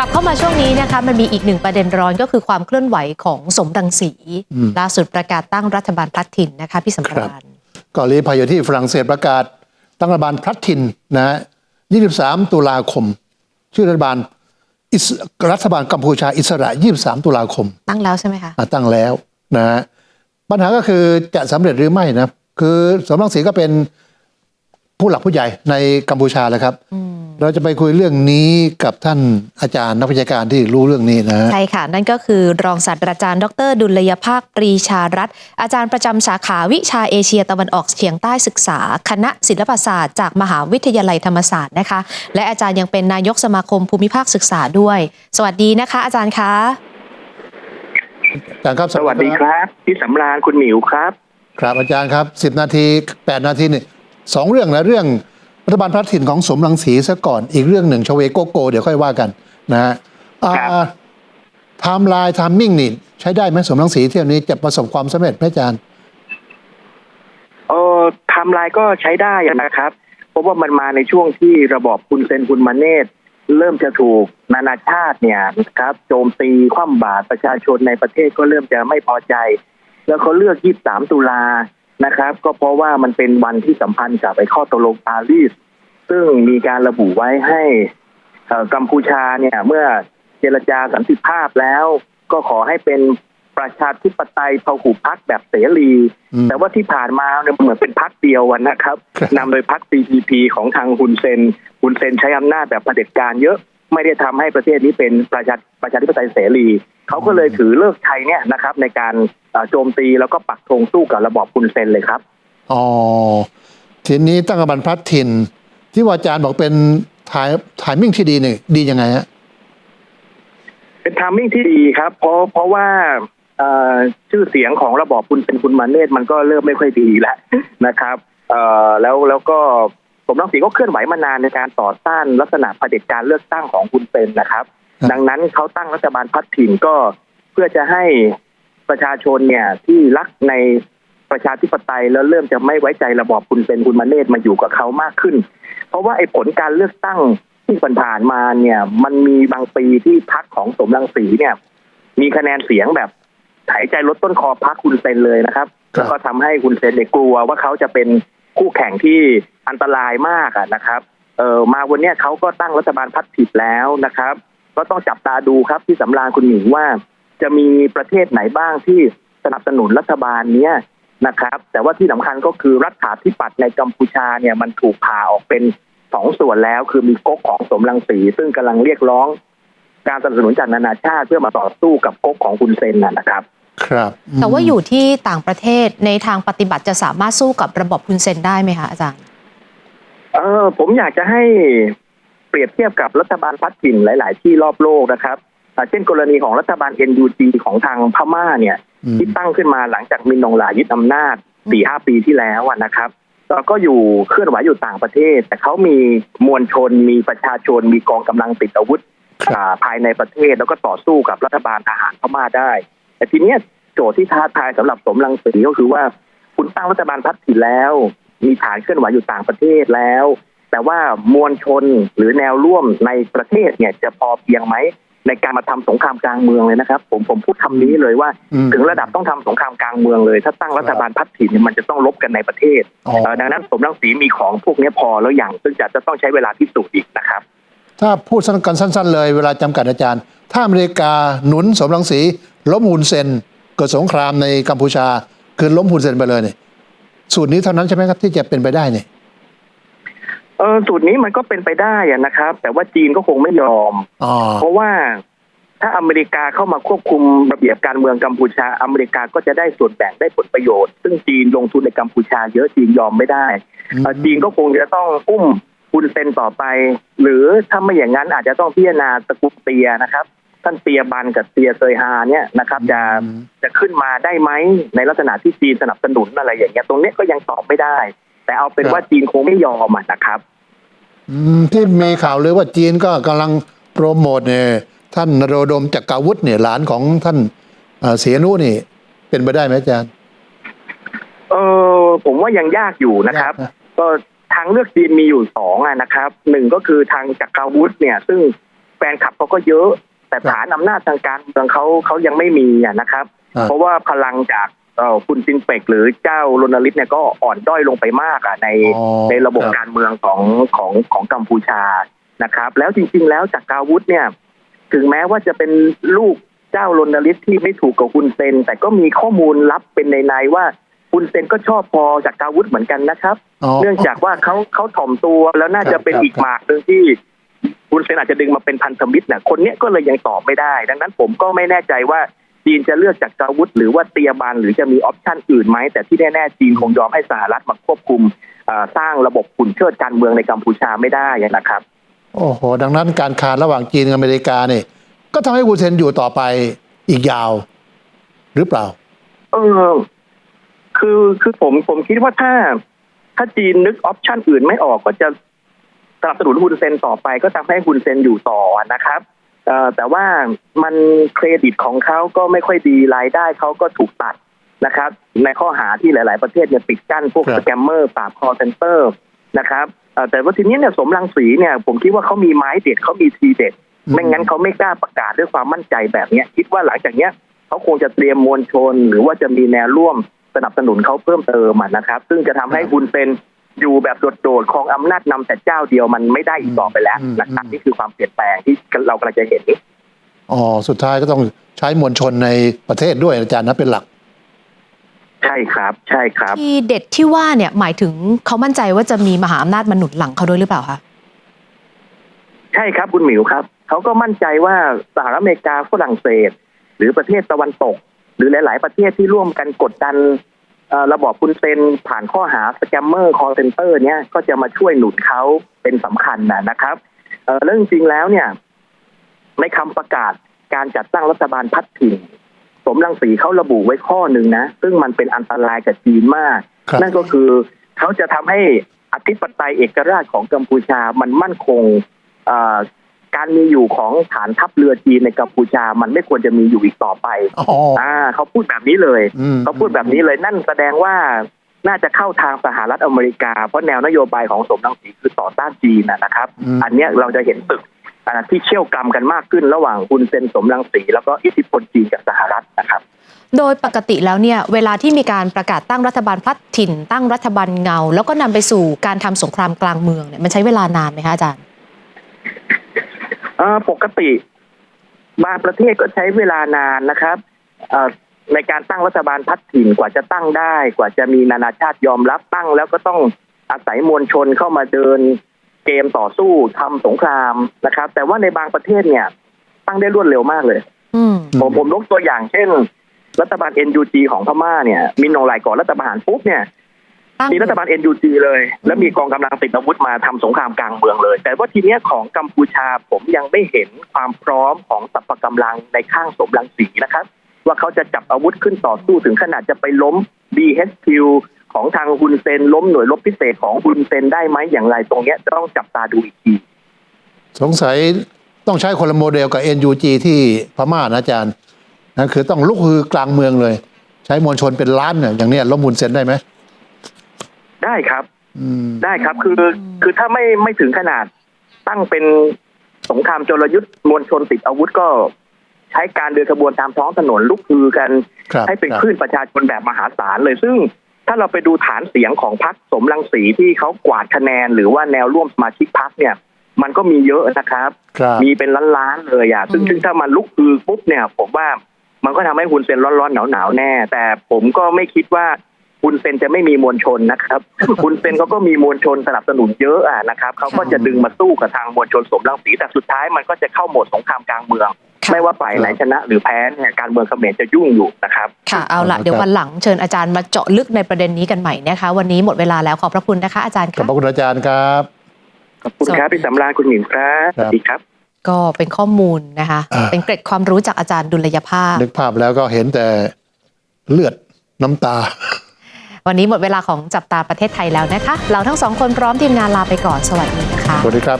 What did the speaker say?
กลับเข้ามาช่วงนี้นะคะมันมีอีกหนึ่งประเด็นร้อนก็คือความเคลื่อนไหวของสมรังสีอืมล่าสุดประกาศตั้งรัฐบาลพลัดถิ่นนะคะพี่สำครัราบญก็รีพายอยู่ที่ฝรั่งเศสประกาศ ตั้งรัฐบาลพลัดถิ่นนะฮะ23 ตุลาคม ชื่อรัฐบาลอิสรัฐบาลกัมพูชาอิสระ 23 ตุลาคม ตั้งแล้วใช่ไหมคะอะตั้งแล้วนะฮะปัญหาก็คือจะสำเร็จหรือไม่นะคือสมรังสีก็เป็น ผู้หลักผู้ใหญ่ในกัมพูชาแหล้วครับ เราจะไปคุยเรื่องนี้กับท่านอาจารย์นักวิชาการที่รู้เรื่องนี้นะฮะใช่ค่ะ นั่นก็คือรองศาสตราจารย์ ดร ดุลยภาคปรีชารัตน์อาจารย์ประจำสาขาวิชาเอเชียตะวันออกเฉียงใต้ศึกษา คณะศิลปศาสตร์จากมหาวิทยาลัยธรรมศาสตร์นะคะ และอาจารย์ยังเป็นนายกสมาคมภูมิภาคศึกษาด้วย สวัสดีนะคะ อาจารย์คะอาจารย์ครับสวัสดีครับพี่สำราญคุณหมิวครับ ครับอาจารย์ครับสิบนาทีแปดนาทีนี่ สองเรื่องนะเรื่องรัฐบาลพลัดถิ่นของสมรังสีซะก่อนอีกเรื่องหนึ่งชเวโกโก เดี๋ยวค่อยว่ากันนะฮะครับไทม์ไลน์ไทามมิ่งนี่ใช้ได้ไหมสมรังสีเที่ยวนี้จะประสบความสำเร็จไหมอาจารย์เออไทำลายก็ใช้ได้อะนะครับ เพราะว่ามันมาในช่วงที่ระบอบคุณเซนคุณมาเนตเริ่มจะถูกนานาชาติเนี่ยนะครับ โจมตีคว่ำบาตรประชาชนในประเทศก็เริ่มจะไม่พอใจ แล้วเขาเลือก 23 ตุลา นะครับ ก็เพราะว่ามันเป็นวันที่สัมพันธ์กับไอ้ข้อตกลงปารีส ซึ่งมีการระบุไว้ให้เอ่อกัมพูชาเนี่ย เมื่อเจรจาสันติภาพแล้ว ก็ขอให้เป็นประชาธิปไตยพหุพักแบบเสรีอืมแต่ว่าที่ผ่านมาเนี่ยมันเหมือนเป็นพักเดียวอะนะครับครับนำโดยพัก CPP ของทางฮุนเซนฮุนเซนใช้อำนาจแบบเผด็จการเยอะ ไม่ได้ทำให้ประเทศนี้เป็นประชาประชาธิปไตยเสรีเขาก็เลยถือเลิกษ์ชัยเนี่ยนะครับ ในการเอ่อโจมตีแล้วก็ปักธงสู้กับระบอบฮุนเซนเลยครับอ๋อทีนี้ตั้งรัฐบาลพลัดถิ่น ที่ว่าอาจารย์บอกเป็นถ่ายถ่ายมิ่งที่ดีนี่ดียังไงฮะเป็นทามมิ่งที่ดีครับ เพราะเพราะว่าเอ่อชื่อเสียงของระบอบคุณเป็นคุณมาเนตมันก็เริ่มไม่ค่อยดีแล้วนะครับเอ่อแล้วแล้วก็ ผมรังสีก็เคลื่อนไหวมานานในการต่อต้านลักษณะเผด็จการเลือกตั้งของคุณเป็นนะครับครับ ดังนั้นเขาตั้งรัฐบาลพัฒถิ่นก็เพื่อจะให้ประชาชนเนี่ยที่รักในประชาธิปไตยแล้วเริ่มจะไม่ไว้ใจระบอบคุณเป็นคุณมาเนตมาอยู่กับเขามากขึ้น เพราะว่าไอ้ผลการเลือกตั้งที่ผ่านๆมาเนี่ย มันมีบางปีที่พักของสมรังสีเนี่ย มีคะแนนเสียงแบบหายใจลดต้นคอพักคุณเซนเลยนะครับครับแล้วก็ทำให้คุณเซนเนี่ยกลัวว่าเขาจะเป็น คู่แข่งที่อันตรายมากอะนะครับเออมาวันนี้เขาก็ตั้งรัฐบาลพัฒผิดแล้วนะครับ ก็ต้องจับตาดูครับที่สำราญคุณหญิงว่า จะมีประเทศไหนบ้างที่สนับสนุนรัฐบาลเนี้ยนะครับ แต่ว่าที่สำคัญก็คือรัฐาธิปัตย์ในกัมพูชาเนี่ยมันถูกผ่าออกเป็นสองส่วนแล้วคือมีก๊กของสมรังสี ซึ่งกำลังเรียกร้อง การสนับสนุนจากนานาชาติเพื่อมาต่อสู้กับก๊กของคุณเซนนะนะครับ ครับแต่ว่าอยู่ที่ต่างประเทศในทางปฏิบัติจะสามารถสู้กับระบบคุณเซนได้ไหมคะอาจารย์เออผมอยากจะให้เปรียบเทียบกับรัฐบาลพัฒถิ่นหลาย ๆ ที่รอบโลกนะครับอ่าเช่นกรณีของรัฐบาล NUG ของทางพม่าเนี่ยอืมที่ตั้งขึ้นมาหลังจากมินนองหลายึดอำนาจสี่ห้าปีที่แล้วอะนะครับแล้วก็อยู่เคลื่อนไหวอยู่ต่างประเทศ แต่เขามีมวลชน มีประชาชน มีกองกำลังติดอาวุธอ่าภายในประเทศแล้วก็ต่อสู้กับรัฐบาลทหารพม่าได้ แต่ทีเนี้ยโจทย์ที่ท้าทายสำหรับสมรังสีก็คือว่า คุณตั้งรัฐบาลพัฒถิ่นแล้ว มีฐานเคลื่อนไหวอยู่ต่างประเทศแล้ว แต่ว่ามวลชนหรือแนวร่วมในประเทศเนี่ยจะพอเพียงไหมในการมาทำสงครามกลางเมืองเลยนะครับ ผมผมพูดคำนี้เลยว่าอืมถึงระดับต้องทำสงครามกลางเมืองเลย ถ้าตั้งรัฐบาลพัฒถิ่นเนี่ยมันจะต้องลบกันในประเทศอ๋อเอ่อดังนั้นสมรังสีมีของพวกนี้พอแล้วอย่าง ซึ่งจะจะต้องใช้เวลาพิสูจน์อีกนะครับ ถ้าพูดสั้นกันสั้น ๆ เลยเวลาจำกัดอาจารย์ ถ้าอเมริกาหนุนสมรังสี ล้มฮุนเซนเกิดสงครามในกัมพูชา คือล้มฮุนเซนไปเลยเนี่ยสูตรนี้เท่านั้นใช่ไหมครับที่จะเป็นไปได้เนี่ยเออสูตรนี้มันก็เป็นไปได้อะนะครับ แต่ว่าจีนก็คงไม่ยอมอ๋อเพราะว่าถ้าอเมริกาเข้ามาควบคุมระเบียบการเมืองกัมพูชา อเมริกาก็จะได้ส่วนแบ่งได้ผลประโยชน์ ซึ่งจีนลงทุนในกัมพูชาเยอะจีนยอมไม่ได้อืมเอ่อจีนก็คงจะต้องอุ้มคุณเซนต่อไป หรือถ้าไม่อย่างนั้นอาจจะต้องพิจารณาตระกุกเตียนะครับ ท่านเตียบันกับเตียเซยฮาเนี่ยนะครับ จะจะขึ้นมาได้ไหมในลักษณะที่จีนสนับสนุนอะไรอย่างเงี้ยตรงเนี้ยก็ยังตอบไม่ได้ แต่เอาเป็นว่าจีนคงไม่ยอมอะนะครับอืมที่มีข่าวเลยว่าจีนก็กำลังโปรโมทเนี่ยท่านนโรดมจักราวุฒิเนี่ยหลานของท่านเอ่อเสียนุนี่ เป็นไปได้ไหมอาจารย์เออผมว่ายังยากอยู่นะครับยากนะก็ทางเลือกจีนมีอยู่สองอะนะครับหนึ่งก็คือทางจักราวุธเนี่ย ซึ่งแฟนคลับเขาก็เยอะ แต่ฐานอำนาจทางการเมืองเขาเขายังไม่มีอะนะครับอ่าเพราะว่าพลังจากเอ่อคุณจินเปกหรือเจ้ารณฤทธิ์เนี่ยก็อ่อนด้อยลงไปมากอะในอ๋อในระบบคการเมืองของของของกัมพูชานะครับ แล้วจริง ๆ แล้วจากกาวุธเนี่ย ถึงแม้ว่าจะเป็นลูกเจ้ารณฤทธิ์ที่ไม่ถูกกับคุณเซน แต่ก็มีข้อมูลลับเป็นในในๆว่าคุณเซนก็ชอบพอจากกาวุธเหมือนกันนะครับ เนื่องจากว่าเขาเขาถ่อมตัวแล้วน่าจะเป็นครับอีกหมากหนึ่งที่ คุณเซนอาจจะดึงมาเป็นพันธมิตรน่ะคนเนี้ยก็เลยยังตอบไม่ได้ ดังนั้นผมก็ไม่แน่ใจว่าจีนจะเลือกจากกาวุธ หรือว่าเตียบันหรือจะมีออปชั่นอื่นไหม แต่ที่แน่ๆจีนคงยอมให้สหรัฐมาควบคุมเอ่อสร้างระบบขุนเชิดการเมืองในกัมพูชาไม่ได้นะครับ โอ้โห ดังนั้นการค้านระหว่างจีนกับอเมริกาเนี่ยก็ทำให้คุณเซนอยู่ต่อไปอีกยาว หรือเปล่า เออ คือคือผมผมคิดว่าถ้า ถ้าจีนนึกออปชันอื่นไม่ออกก็จะ สนับสนุนฮุนเซนต่อไปก็ทำให้ฮุนเซนอยู่ต่อนะครับเอ่อแต่ว่ามันเครดิตของเขาก็ไม่ค่อยดีรายได้เขาก็ถูกตัดนะครับ ในข้อหาที่หลาย ๆ ประเทศเนี่ยปิดกั้นพวกครัสบแกมเมอร์ปราบคอเซนเตอร์นะครับเอ่อแต่ว่าทีนี้เนี่ยสมรังสีเนี่ยผมคิดว่าเขามีไม้เด็ดเขามีทีเด็ด ไม่งั้นเขาไม่กล้าประกาศด้วยความมั่นใจแบบเนี้ยคิดว่าหลังจากเนี้ยเขาคงจะเตรียมมวลชน หรือว่าจะมีแนวร่วมสนับสนุนเขาเพิ่มเติมอะนะครับ ซึ่งจะทำให้ครับคุณเป็น อยู่แบบโดดๆของอำนาจนำแต่เจ้าเดียวมันไม่ได้อีกต่อไปแล้วอืมนะครับอืมนี่คือความเปลี่ยนแปลงที่เรากำลังจะเห็นอ๋อสุดท้ายก็ต้องใช้มวลชนในประเทศด้วยอาจารย์นะเป็นหลัก ใช่ครับ ใช่ครับ ที่เด็ดที่ว่าเนี่ยหมายถึงเขามั่นใจว่าจะมีมหาอำนาจมาหนุนหลังเขาด้วยหรือเปล่าคะใช่ครับคุณหมิวครับเขาก็มั่นใจว่าสหรัฐอเมริกาฝรั่งเศส หรือประเทศตะวันตก หรือหลาย ๆ ประเทศที่ร่วมกันกดดันเอ่อ ระบอบคุณเซนผ่านข้อหาสแกมเมอร์คอร์เซนเตอร์เนี่ยก็จะมาช่วยหนุนเขาเป็นสำคัญนะนะครับเอ่อเรื่องจริงแล้วเนี่ย ในคำประกาศการจัดตั้งรัฐบาลพัฒถิ่นสมรังสีเขาระบุไว้ข้อหนึ่งนะ ซึ่งมันเป็นอันตรายกับจีนมากครับนั่นก็คือเขาจะทำให้อธิปไตยเอกราชของกัมพูชามันมั่นคงเอ่อ การมีอยู่ของฐานทัพเรือจีนในกัมพูชา มันไม่ควรจะมีอยู่อีกต่อไปอ๋ออ่าเขาพูดแบบนี้เลยอืมเขาพูดแบบนี้เลย นั่นแสดงว่าน่าจะเข้าทางสหรัฐอเมริกา เพราะแนวนโยบายของสมรังสีคือต่อต้านจีนนะนะครับอืมอันเนี้ยเราจะเห็นตึกอ่าที่เชี่ยวกรรมกันมากขึ้นระหว่างคุณเซนสมรังสีแล้วก็อิทธิพลจีนจากสหรัฐนะครับ โดยปกติแล้วเนี่ยเวลาที่มีการประกาศตั้งรัฐบาลพลัดถิ่น ตั้งรัฐบาลเงา แล้วก็นำไปสู่การทำสงครามกลางเมืองเนี่ยมันใช้เวลานานไหมคะอาจารย์เอ่อ ปกติบางประเทศก็ใช้เวลานานนะครับเอ่อในการตั้งรัฐบาลพัฒถิ่นกว่าจะตั้งได้ กว่าจะมีนานาชาติยอมรับตั้ง แล้วก็ต้องอาศัยมวลชนเข้ามาเดินเกมต่อสู้ทำสงครามนะครับ แต่ว่าในบางประเทศเนี่ย ตั้งได้รวดเร็วมากเลยอืมผมผมยกตัวอย่างเช่น รัฐบาล NUG ของพม่าเนี่ยมินอองไลน์ก่อนรัฐประหารปุ๊บเนี่ยตั้ง มีรัฐบาล NUG เลย แล้วมีกองกำลังติดอาวุธมาทำสงครามกลางเมืองเลย แต่ว่าทีเนี้ยของกัมพูชาผมยังไม่เห็นความพร้อมของสัพพกำลังในข้างสมรังสีนะครับ ว่าเขาจะจับอาวุธขึ้นต่อสู้ถึงขนาดจะไปล้ม BHQ ของทางฮุนเซนล้มหน่วยรบพิเศษของฮุนเซนได้ไหมอย่างไรตรงเนี้ยต้องจับตาดูอีกทีสงสัยต้องใช้คนละโมเดลกับ NUG ที่พม่านะอาจารย์นะคือต้องลุกฮือกลางเมืองเลย ใช้มวลชนเป็นล้านเนี่ยอย่างเนี้ยล้มมุนเซนได้ไหม ได้ครับอืมได้ครับ คือคือถ้าไม่ไม่ถึงขนาดตั้งเป็นสงครามโจรยุทธ์มวลชนติดอาวุธก็ ใช้การเดินขบวนตามท้องถนนลุกฮือกันครับให้เป็นครับคลื่นประชาชนแบบมหาศาลเลยซึ่งถ้าเราไปดูฐานเสียงของพรรคสมรังสีที่เขากวาดคะแนน หรือว่าแนวร่วมสมาชิกพรรคเนี่ย มันก็มีเยอะนะครับครับมีเป็นล้านๆเลยอะซึ่งอืมซึ่งถ้ามันลุกฮือปุ๊บเนี่ย ผมว่ามันก็ทำให้ฮุนเซนร้อนๆหนาวๆแน่ แต่ผมก็ไม่คิดว่า ฮุนเซนจะไม่มีมวลชนนะครับฮุนเซนเขาก็มีมวลชนสนับสนุนเยอะอะนะครับเขาก็จะดึงมาสู้กับทางมวลชนสมรังสีแต่สุดท้ายมันก็จะเข้าโหมดสงครามกลางเมืองค่ะไม่ว่าฝ่ายไหนชนะหรือแพ้เนี่ยการเมืองเขมรจะยุ่งอยู่นะครับค่ะเอาละครับเดี๋ยววันหลังเชิญอาจารย์มาเจาะลึกในประเด็นนี้กันใหม่นะคะ วันนี้หมดเวลาแล้วขอบพระคุณนะคะอาจารย์ขอบค่ะพระคุณอาจารย์ครับขอบคุณสวัสดีครับพี่สำราญคุณหมิวครับสครับวัสดีครับก็เป็นข้อมูลนะคะอ่าเป็นเกร็ดความรู้จากอาจารย์ดุลยภาพนึกภาพแล้วก็เห็นแต่เลือดน้ำตา วันนี้หมดเวลาของจับตาประเทศไทยแล้วนะคะ เราทั้งสองคนพร้อมทีมงานลาไปก่อน สวัสดีนะคะสวัสดีครับ